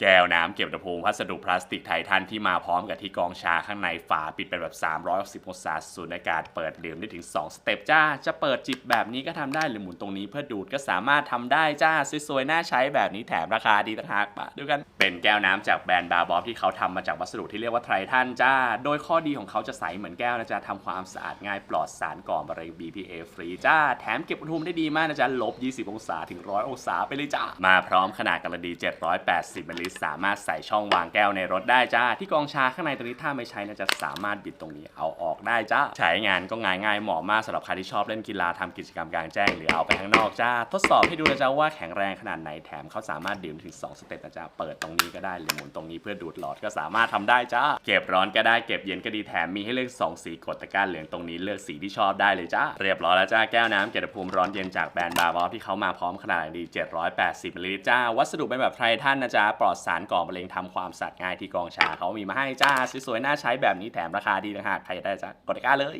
แก้วน้ำเก็บอุณหภูมิพัสดุพลาสติกไททันที่มาพร้อมกับที่กองชาข้างในฝาปิดเป็นแบบ 360องศาสูญอากาศเปิดดื่มได้ถึง 2 สเต็ปจ้า จะเปิดจิบแบบนี้ก็ทำได้หรือหมุนตรงนี้เพื่อดูดก็สามารถทำได้จ้าสวยๆน่าใช้แบบนี้แถมราคาดีต่างหากมาดูกัน เป็นแก้วน้ำจากแบรนด์บาบอฟที่เขาทำมาจากวัสดุที่เรียกว่าไททันจ้า โดยข้อดีของเขาจะใสเหมือนแก้วนะจ๊ะทำความสะอาดง่ายปลอดสารก่อมะเร็ง BPA ฟรีจ้าแถมเก็บอุณหภูมิได้ดีมากนะจ๊ะลบ 20 องศาถึง 100 องศาไปเลยจ้ามาพร้อมขนาดกระดี 780มิลลิสามารถใส่ช่องวางแก้วในรถได้จ้า ที่กองชาข้างในตรงนี้ถ้าไม่ใช้นะจะสามารถบิดตรงนี้เอาออกได้จ้า ใช้งานก็ง่ายง่ายเหมาะมากสำหรับใครที่ชอบเล่นกีฬาทำกิจกรรมกลางแจ้งหรือเอาไปข้างนอกจ้า ทดสอบให้ดูนะจ๊ะว่าแข็งแรงขนาดไหนแถมเขาสามารถดื่มถึง 2 สเต็ปนะจ๊ะเปิดตรงนี้ก็ได้หรือหมุนตรงนี้เพื่อดูดหลอดก็สามารถทำได้จ้า เก็บร้อนก็ได้เก็บเย็นก็ดีแถมมีให้เลือกสองสีกดตะกร้าเหลืองตรงนี้เลือกสีที่ชอบได้เลยจ้า เรียบร้อยแล้วจ้าแก้วน้ำเก็บอุณหภูมิร้อนเย็นจากแบรนด์บาร์บอที่เขามาพร้อมขนาดดี 780มิลลิลิตรจ้า วัสดุเป็นแบบไททันนะจ๊ะปลอดสารก่อมะเร็งทำความสะอาดง่ายที่กองชาเขามีมาให้จ้าสวยๆน่าใช้แบบนี้แถมราคาดีต่างหากใครอยากได้จ้ากดตะกร้าเลย